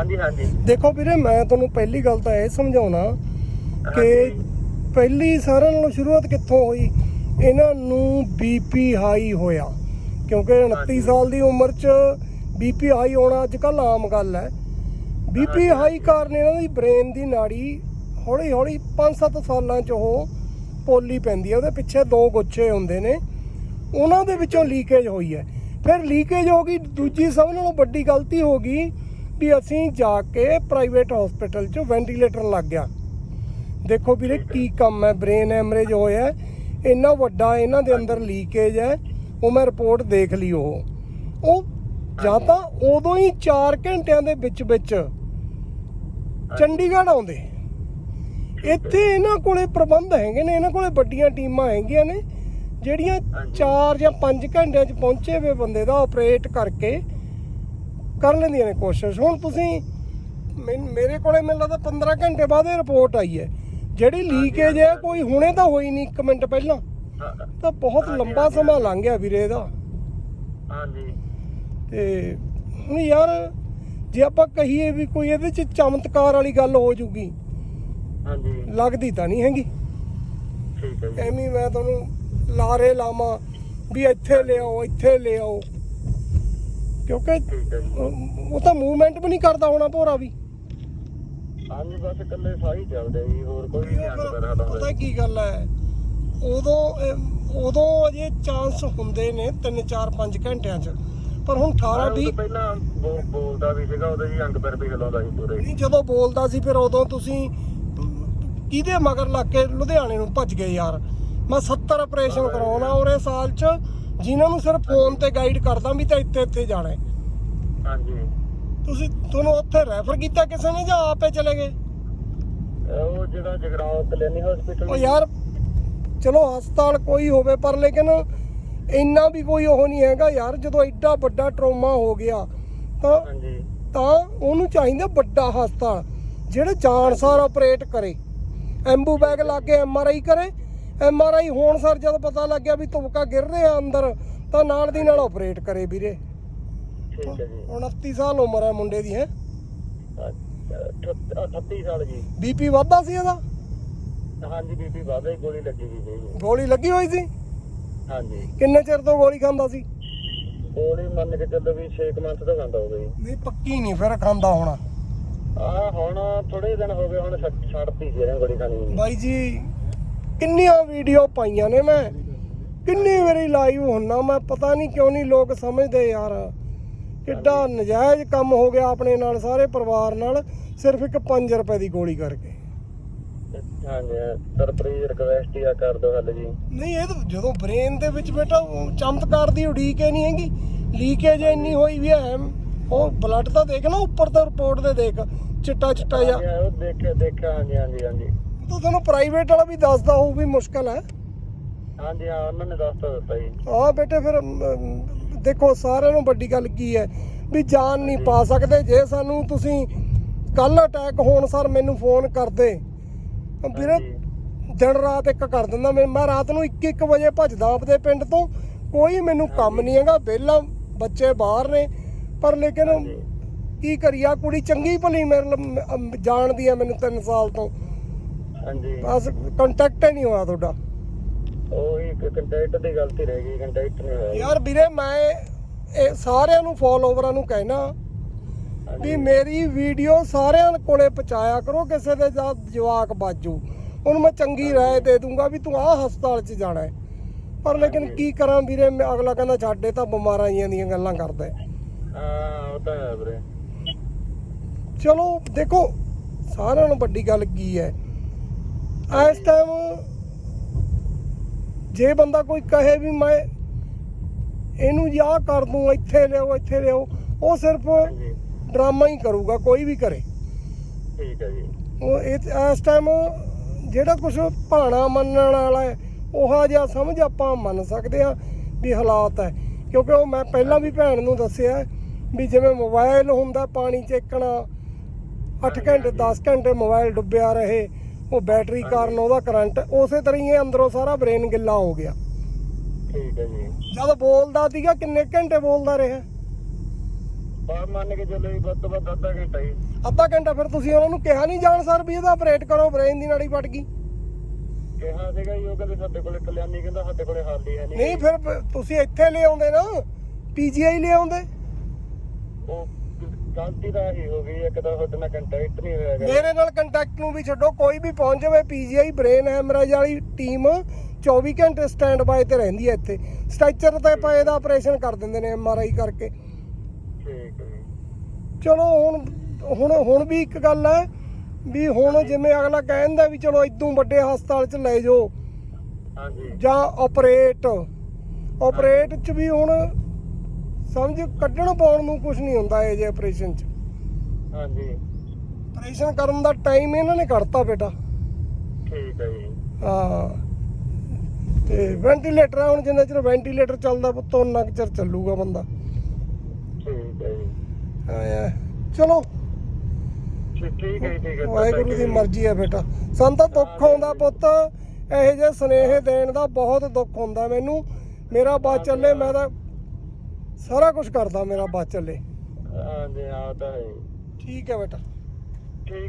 ਹਾਂਜੀ ਹਾਂਜੀ। ਦੇਖੋ ਵੀਰੇ ਮੈਂ ਤੁਹਾਨੂੰ ਪਹਿਲੀ ਗੱਲ ਤਾਂ ਇਹ ਸਮਝਾਉਣਾ ਕਿ। ਪਹਿਲੀ ਸਾਰਿਆਂ ਨਾਲੋਂ ਸ਼ੁਰੂਆਤ ਕਿੱਥੋਂ ਹੋਈ? ਇਹਨਾਂ ਨੂੰ ਬੀਪੀ ਹਾਈ ਹੋਇਆ। ਕਿਉਂਕਿ 29 ਸਾਲ ਦੀ ਉਮਰ 'ਚ ਬੀਪੀ ਹਾਈ ਹੋਣਾ ਅੱਜ ਕੱਲ ਆਮ ਗੱਲ ਹੈ। ਬੀਪੀ ਹਾਈ ਕਾਰਨ ਇਹਨਾਂ ਦੀ ਬ੍ਰੇਨ ਦੀ ਨਾੜੀ ਹੌਲੀ ਹੌਲੀ 5-7 ਸਾਲਾਂ 'ਚ ਉਹ ਪੋਲੀ ਪੈਂਦੀ ਹੈ। ਉਹਦੇ ਪਿੱਛੇ ਦੋ ਗੁੱਛੇ ਹੁੰਦੇ ਨੇ। ਉਹਨਾਂ ਦੇ ਵਿੱਚੋਂ ਲੀਕੇਜ ਹੋਈ ਹੈ। ਫਿਰ ਲੀਕੇਜ ਹੋ ਗਈ। ਦੂਜੀ ਸਭ ਨਾਲੋਂ ਵੱਡੀ ਗਲਤੀ ਹੋ ਗਈ ਵੀ ਅਸੀਂ ਜਾ ਕੇ ਪ੍ਰਾਈਵੇਟ ਹਸਪੀਟਲ 'ਚ ਵੈਂਟੀਲੇਟਰ ਲੱਗ ਗਿਆ। ਦੇਖੋ ਵੀਰੇ ਕੀ ਕੰਮ ਹੈ ਬ੍ਰੇਨ ਹੈਮਰੇਜ ਹੋਇਆ। ਇੰਨਾ ਵੱਡਾ ਇਹਨਾਂ ਦੇ ਅੰਦਰ ਲੀਕੇਜ ਹੈ ਉਹ ਮੈਂ ਰਿਪੋਰਟ ਦੇਖ ਲਈ ਉਹ। ਉਹ ਜਾਂ ਤਾਂ ਉਦੋਂ ਹੀ 4 ਘੰਟਿਆਂ ਦੇ ਵਿੱਚ ਵਿੱਚ ਚੰਡੀਗੜ੍ਹ ਆਉਂਦੇ। ਇੱਥੇ ਇਹਨਾਂ ਕੋਲੇ ਪ੍ਰਬੰਧ ਹੈਗੇ ਨੇ ਇਹਨਾਂ ਕੋਲੇ ਵੱਡੀਆਂ ਟੀਮਾਂ ਹੈਗੀਆਂ ਨੇ ਜਿਹੜੀਆਂ 4 ਜਾਂ 5 ਘੰਟਿਆਂ 'ਚ ਪਹੁੰਚੇ ਹੋਏ ਬੰਦੇ ਦਾ ਆਪਰੇਟ ਕਰਕੇ ਕਰ ਲੈਂਦੀਆਂ ਨੇ ਕੋਸ਼ਿਸ਼। ਹੁਣ ਤੁਸੀਂ ਮੇਰੇ ਕੋਲੇ ਮੈਨੂੰ ਲੱਗਦਾ 15 ਘੰਟੇ ਬਾਅਦ ਇਹ ਰਿਪੋਰਟ ਆਈ ਹੈ। ਜਿਹੜੀ ਲੀਕੇਜ ਹੈ ਕੋਈ ਹੁਣੇ ਤਾਂ ਹੋਈ ਨਹੀਂ 1 ਮਿੰਟ ਪਹਿਲਾਂ। ਤਾਂ ਬਹੁਤ ਲੰਬਾ ਸਮਾਂ ਲੰਘ ਗਿਆ ਵੀਰੇ ਇਹਦਾ। ਹਾਂਜੀ। ਤੇ ਹੁਣ ਯਾਰ ਜੇ ਆਪਾਂ ਕਹੀਏ ਵੀ ਕੋਈ ਇਹਦੇ 'ਚ ਚਮਤਕਾਰ ਵਾਲੀ ਗੱਲ ਹੋ ਜੂਗੀ ਹਾਂਜੀ। ਲੱਗਦੀ ਤਾਂ ਨਹੀਂ ਹੈਗੀ। ਠੀਕ ਹੈ ਐਵੇਂ ਮੈਂ ਤੁਹਾਨੂੰ ਲਾਰੇ ਲਾਵਾਂ ਵੀ ਇੱਥੇ ਲਿਆਓ ਇੱਥੇ ਲਿਆਓ। ਕਿਉਂਕਿ ਉਹ ਤਾਂ ਮੂਵਮੈਂਟ ਵੀ ਨਹੀਂ ਕਰਦਾ ਹੋਣਾ ਭੋਰਾ ਵੀ। ਹਾਂਜੀ ਬਸ ਇਕੱਲੇ ਸਾਹੀ ਚੱਲਦੇ ਜੀ ਹੋਰ ਕੋਈ ਨਹੀਂ ਅੰਗ ਕਰ ਰਹਾ ਪਤਾ ਕੀ ਗੱਲ ਹੈ ਉਦੋਂ ਇਹ- ਉਦੋਂ ਅਜੇ ਚਾਂਸ ਹੁੰਦੇ ਨੇ 3 4 5 ਘੰਟਿਆਂ 'ਚ। ਪਰ ਹੁਣ 18 20 ਪਹਿਲਾਂ ਬੋਲ- ਬੋਲਦਾ ਵੀ ਸੀਗਾ ਉਹਦੇ ਜੀ ਅੰਗ ਪੈਰ ਵੀ ਹਿਲਾਉਂਦਾ ਸੀ ਪੂਰੇ। ਨਹੀਂ ਜਦੋਂ ਬੋਲਦਾ ਸੀ ਫਿਰ ਉਦੋਂ ਤੁਸੀਂ ਕਿਹਦੇ ਮਗਰ ਲੱਗ ਕੇ ਲੁਧਿਆਣੇ ਨੂੰ ਭੱਜ ਗਏ ਯਾਰ? ਮੈਂ 70 ਆਪਰੇਸ਼ਨ ਕਰਾਉਣਾ ਔਰੇ ਸਾਲ 'ਚ ਜਿਨ੍ਹਾਂ ਨੂੰ ਸਿਰਫ ਫੋਨ ਤੇ ਗਾਈਡ ਕਰਦਾ ਵੀ ਤਾਂ ਇੱਥੇ ਇੱਥੇ ਜਾਣਾ ਹੈ। ਹਾਂਜੀ। ਤੁਸੀਂ ਤੁਹਾਨੂੰ ਉੱਥੇ ਰੈਫਰ ਕੀਤਾ ਕਿਸੇ ਨੇ ਜਾਂ ਆਪੇ ਚਲੇ ਗਏ? ਉਹ ਜਿਹੜਾ ਜਗਰਾਉਂ ਕਲਿਆਣੀ ਹਸਪੀਟਲ ਉਹ ਯਾਰ ਚਲੋ ਹਸਪਤਾਲ ਕੋਈ ਹੋਵੇ ਪਰ ਲੇਕਿਨ ਇੰਨਾ ਵੀ ਕੋਈ ਉਹ ਨਹੀਂ ਹੈਗਾ ਯਾਰ ਜਦੋਂ ਐਡਾ ਵੱਡਾ ਟਰੋਮਾ ਹੋ ਗਿਆ ਤਾਂ ਹਾਂਜੀ। ਤਾਂ ਉਹਨੂੰ ਚਾਹੀਦਾ ਵੱਡਾ ਹਸਪਤਾਲ ਜਿਹੜਾ ਜਾਨਸਾਰ ਆਪਰੇਟ ਕਰੇ। ਐਂਬੂ ਬੈਗ ਲਾ ਕੇ ਐਮਆਰਆਈ ਕਰੇ ਐਮਆਰਆਈ ਹੋਣ ਸਰ ਜਦ ਪਤਾ ਲੱਗਿਆ ਵੀ ਤੁਮਕਾ ਗਿਰ ਰਿਹਾ ਅੰਦਰ ਤਾਂ ਨਾਲ ਦੀ ਨਾਲ ਆਪਰੇਟ ਕਰੇ ਵੀਰੇ। ਠੀਕ ਹੈ ਜੀ। 29 ਸਾਲ ਉਮਰ ਹੈ ਮੁੰਡੇ ਦੀ ਹੈ? ਅੱਛਾ, 38 ਸਾਲ ਜੀ। ਬੀਪੀ ਵੱਧਦਾ ਸੀ ਇਹਦਾ? ਹਾਂਜੀ ਬੀਬੀ ਵਾਦਾ ਹੀ ਗੋਲੀ ਲੱਗੀ ਜੀ ਗੋਲੀ ਲੱਗੀ ਹੋਈ ਸੀ? ਹਾਂਜੀ। ਕਿੰਨੇ ਚਿਰ ਤੋਂ ਗੋਲੀ ਖਾਂਦਾ ਸੀ? ਗੋਲੀ ਮੰਨ ਕੇ ਚੱਲੋ ਵੀ 6 ਮੰਥ ਤੋਂ ਖਾਂਦਾ ਹੋਵੇ ਜੀ। ਨਹੀਂ ਪੱਕੀ ਨਹੀਂ ਫਿਰ ਖਾਂਦਾ ਹੋਣਾ। ਆ ਹੁਣ ਥੋੜੇ ਦਿਨ ਹੋ ਗਏ ਹੁਣ ਛੱਡ- ਛੱਡਤੀ ਸੀ ਇਹਨੇ ਗੋਲੀ ਖਾਣੀ। ਬਾਈ ਜੀ ਕਿੰਨੀਆਂ ਵੀਡੀਓ ਪਾਈਆਂ ਨੇ ਮੈਂ। ਕਿੰਨੀ ਵਾਰੀ ਲਾਈਵ ਹੁੰਨਾ ਮੈਂ ਪਤਾ ਨਹੀਂ ਕਿਉਂ ਨਹੀਂ ਲੋਕ ਸਮਝਦੇ ਯਾਰ। ਕਿੱਡਾ ਨਜਾਇਜ਼ ਕੰਮ ਹੋ ਗਿਆ ਆਪਣੇ ਨਾਲ ਸਾਰੇ ਪਰਿਵਾਰ ਨਾਲ ਸਿਰਫ ਇੱਕ 5 ਰੁਪਏ ਦੀ ਗੋਲੀ ਕਰਕੇ। ਹਾਂਜੀ ਸਰਪ੍ਰੀਜ਼ ਰਿਕਵੈਸਟ ਹੀ ਆ ਕਰ ਦੋ ਹੱਲ ਜੀ। ਨਹੀਂ ਇਹ ਤਾਂ ਜਦੋਂ ਬ੍ਰੇਨ ਦੇ ਵਿੱਚ ਬੇਟਾ ਉਹ ਚਮਤਕਾਰ ਦੀ ਉਡੀਕ ਹੀ ਨਹੀਂ ਹੈਗੀ। ਲੀਕੇਜ ਇੰਨੀ ਹੋਈ ਵੀ ਹੈ ਉਹ ਬਲੱਡ ਤਾਂ ਦੇਖ ਨਾ ਉੱਪਰ ਤੋਂ ਰਿਪੋਰਟ ਦੇ ਦੇਖ ਚਿੱਟਾ ਚਿੱਟਾ ਉਹ ਦੇਖਿਆ ਦੇਖਿਆ ਹਾਂਜੀ ਹਾਂਜੀ ਹਾਂਜੀ। ਤਾਂ ਤੁਹਾਨੂੰ ਪ੍ਰਾਈਵੇਟ ਵਾਲਾ ਵੀ ਦੱਸਦਾ ਹੋਊ ਵੀ ਮੁਸ਼ਕਲ ਹੈ। ਹਾਂਜੀ ਹਾਂ ਉਹਨਾਂ ਨੇ ਦੱਸ ਤਾਂ ਦਿੱਤਾ ਜੀ। ਹਾਂ ਬੇਟੇ ਫਿਰ ਅਮ, ਦੇਖੋ ਸਾਰਿਆਂ ਨੂੰ ਵੱਡੀ ਗੱਲ ਕੀ ਹੈ ਵੀ ਜਾਨ ਨਹੀਂ ਪਾ ਸਕਦੇ। ਜੇ ਸਾਨੂੰ ਤੁਸੀਂ ਕੱਲ ਅਟੈਕ ਹੋਣ ਸਰ ਮੈਨੂੰ ਫੋਨ ਕਰਦੇ ਵੀਰੇ ਹਾਂਜੀ। ਦਿਨ ਰਾਤ ਇੱਕ ਕਰ ਦਿੰਦਾ ਮੈਂ। ਮੈਂ ਰਾਤ ਨੂੰ 1-1 ਵਜੇ ਭੱਜਦਾ ਆਪਦੇ ਪਿੰਡ ਤੋਂ। ਕੋਈ ਮੈਨੂੰ ਕੰਮ ਨਹੀਂ ਹੈਗਾ। ਵਿਹਲਾ ਬੱਚੇ ਬਾਹਰ ਨੇ। ਪਰ ਲੇਕਿਨ ਹਾਂਜੀ। ਕੀ ਕਰੀਆ ਕੁੜੀ ਚੰਗੀ ਭਲੀ ਮੇਰੇ ਲ- ਅਮ, ਜਾਣਦੀ ਆ ਮੈਨੂੰ 3 ਸਾਲ ਤੋਂ। ਹਾਂਜੀ। ਬਸ ਕੰਟੈਕਟ ਹੀ ਨਹੀਂ ਹੋਇਆ ਤੁਹਾਡਾ। ਉਹ ਇੱਕ ਕੰਟੈਕਟ ਦੀ ਗਲਤੀ ਰਹਿ ਗਈ ਕੰਟੈਕਟ ਨਹੀਂ ਹੋਇਆ। ਯਾਰ ਵੀਰੇ ਮੈਂ ਇਹ ਸਾਰਿਆਂ ਨੂੰ ਫੋਲੋਵਰਾਂ ਨੂੰ ਕਹਿਣਾ। ਵੀ ਮੇਰੀ ਵੀਡੀਓ ਸਾਰਿਆਂ ਕੋਲੇ ਪਹੁੰਚਾਇਆ ਕਰੋ ਕਿਸੇ ਦੇ ਜਾ- ਜਵਾਕ ਬਾਜੂ। ਉਹਨੂੰ ਮੈਂ ਚੰਗੀ ਰਾਏ ਦੇ ਦੂੰਗਾ ਵੀ ਤੂੰ ਆਹ ਹਸਪਤਾਲ 'ਚ ਜਾਣਾ ਹੈ। ਪਰ ਲੇਕਿਨ ਕੀ ਕਰਾਂ ਵੀਰੇ ਮੈਂ ਅਗਲਾ ਕਹਿੰਦਾ ਛੱਡੇ ਤਾਂ ਬਿਮਾਰਾਂ ਜੀਆਂ ਦੀਆਂ ਗੱਲਾਂ ਕਰਦਾ ਹੈ। ਹਾਂ ਉਹ ਤਾਂ ਹੈ ਵੀਰੇ। ਚਲੋ ਦੇਖੋ ਸਾਰਿਆਂ ਨੂੰ ਵੱਡੀ ਗੱਲ ਕੀ ਹੈ? ਇਸ ਟਾਈਮ ਜੇ ਬੰਦਾ ਕੋਈ ਕਹੇ ਵੀ ਮੈਂ ਇਹਨੂੰ ਯਾ ਕਰ ਦੂੰ ਇੱਥੇ ਲਿਆਓ ਇੱਥੇ ਲਿਆਓ ਉਹ ਸਿਰਫ ਡਰਾਮਾ ਹੀ ਕਰੂਗਾ ਕੋਈ ਵੀ ਕਰੇ। ਠੀਕ ਹੈ ਜੀ। ਉਹ ਇਸ ਟਾਈਮ ਜਿਹੜਾ ਕੁਝ ਭਾਣਾ ਮੰਨਣ ਵਾਲਾ ਹੈ ਉਹ ਜਿਹਾ ਸਮਝ ਆਪਾਂ ਮੰਨ ਸਕਦੇ ਆ ਵੀ ਹਾਲਾਤ ਹੈ। ਕਿਉਂਕਿ ਉਹ ਮੈਂ ਪਹਿਲਾਂ ਵੀ ਭੈਣ ਨੂੰ ਦੱਸਿਆ ਵੀ ਜਿਵੇਂ ਮੋਬਾਈਲ ਹੁੰਦਾ ਪਾਣੀ ਚ ਇੱਕਣਾ 8 ਘੰਟੇ 10 ਘੰਟੇ ਮੋਬਾਈਲ ਡੁੱਬਿਆ ਰਹੇ ਉਹ ਬੈਟਰੀ ਕਾਰਨ ਉਹਦਾ ਕਰੰਟ ਉਸੇ ਤਰ੍ਹਾਂ ਹੀ ਇਹ ਅੰਦਰੋਂ ਸਾਰਾ ਬ੍ਰੇਨ ਗਿੱਲਾ ਹੋ ਗਿਆ। ਠੀਕ ਹੈ ਜੀ। ਜਦ ਬੋਲਦਾ ਸੀਗਾ ਕਿੰਨੇ ਘੰਟੇ ਬੋਲਦਾ ਰਿਹਾ? ਬਾਹਰ ਮੰਨ ਕੇ ਚੱਲੋ ਜੀ ਵੱਧ ਤੋਂ ਵੱਧ ਅੱਧਾ ਘੰਟਾ ਜੀ ਅੱਧਾ ਘੰਟਾ ਫਿਰ ਤੁਸੀਂ ਉਹਨਾਂ ਨੂੰ ਕਿਹਾ ਨਹੀਂ ਜਾਣ ਸਰ ਵੀ ਇਹਦਾ ਆਪਰੇਟ ਕਰੋ ਬ੍ਰੇਨ ਦੀ ਨਾੜੀ ਪਟ ਗਈ। ਕਿਹਾ ਸੀਗਾ ਜੀ ਉਹ ਕਹਿੰਦੇ ਸਾਡੇ ਕੋਲੇ ਕਲਿਆਣੀ ਕਹਿੰਦਾ ਸਾਡੇ ਕੋਲੇ ਹੱਲ ਹੀ ਹੈ ਨਹੀਂ ਨਹੀਂ ਫਿਰ ਤੁਸੀਂ ਇੱਥੇ ਲੈ ਆਉਂਦੇ ਨਾ ਪੀਜੀਆਈ ਲੈ ਆਉਂਦੇ ਉਹ ਗਲਤੀ ਤਾਂ ਇਹੀ ਹੋ ਗਈ ਇੱਕ ਤਾਂ ਤੁਹਾਡੇ ਨਾਲ ਕੰਟੈਕਟ ਨਹੀਂ ਹੋਇਆ ਗਿਆ ਮੇਰੇ ਨਾਲ ਕੰਟੈਕਟ ਨੂੰ ਵੀ ਛੱਡੋ ਕੋਈ ਵੀ ਪਹੁੰਚ ਜਾਵੇ ਪੀਜੀਆਈ ਬ੍ਰੇਨ ਹੈਮਰੇਜ ਵਾਲੀ ਟੀਮ 24 ਘੰਟੇ ਸਟੈਂਡ ਬਾਏ ਤੇ ਰਹਿੰਦੀ ਹੈ ਇੱਥੇ। ਸਟ੍ਰੈਚਰ ਤੇ ਪਏ ਦਾ ਆਪਰੇਸ਼ਨ ਕਰ ਦਿੰਦੇ ਨੇ ਐਮਆਰਆਈ ਕਰਕੇ। ਠੀਕ ਹੈ ਜੀ। ਚਲੋ ਹੁਣ ਹੁਣ ਹੁਣ ਵੀ ਇੱਕ ਗੱਲ ਹੈ ਵੀ ਹੁਣ ਜਿਵੇਂ ਅਗਲਾ ਕਹਿੰਦਾ ਵੀ ਚਲੋ ਇਦੋਂ ਵੱਡੇ ਹਸਪਤਾਲ 'ਚ ਲੈ ਜਾਓ। ਹਾਂਜੀ। ਜਾਂ ਆਪਰੇਟ ਆਪਰੇਟ 'ਚ ਵੀ ਹੁਣ ਸਮਝ ਕੱਢਣ ਪਾਉਣ ਨੂੰ ਕੁਝ ਨਹੀਂ ਹੁੰਦਾ ਇਹ ਜੇ ਆਪਰੇਸ਼ਨ 'ਚ। ਹਾਂਜੀ। ਆਪਰੇਸ਼ਨ ਕਰਨ ਦਾ ਟਾਈਮ ਇਹਨਾਂ ਨੇ ਕੱਢਤਾ ਬੇਟਾ। ਠੀਕ ਹੈ ਜੀ। ਹਾਂ। ਤੇ ਵੈਂਟੀਲੇਟਰ ਆ ਹੁਣ ਜਿੰਨਾ ਚਿਰ ਵੈਂਟੀਲੇਟਰ ਚੱਲਦਾ ਪੁੱਤ ਉਹਨਾਂ ਕੁ ਚਿਰ ਚੱਲੂਗਾ ਬੰਦਾ। ਠੀਕ ਹੈ ਜੀ। ਆਇਆ ਚਲੋ। ਠੀਕ ਹੈ ਜੀ, ਠੀਕ ਹੈ। ਵਾਹਿਗੁਰੂ ਦੀ ਮਰਜ਼ੀ ਹੈ ਬੇਟਾ। ਸਾਨੂੰ ਤਾਂ ਦੁੱਖ ਆਉਂਦਾ ਪੁੱਤ ਇਹੋ ਜਿਹੇ ਸੁਨੇਹੇ ਦੇਣ ਦਾ ਬਹੁਤ ਦੁੱਖ ਹੁੰਦਾ ਮੈਨੂੰ। ਮੇਰਾ ਬਾਤ ਚੱਲੇ ਮੈਂ ਤਾਂ ਸਾਰਾ ਕੁਝ ਕਰਦਾ ਮੇਰਾ ਬਾਤ ਚੱਲੇ ਹਾਂਜੀ ਹਾਂ ਉਹ ਤਾਂ ਹੈ। ਠੀਕ ਹੈ ਬੇਟਾ ਠੀਕ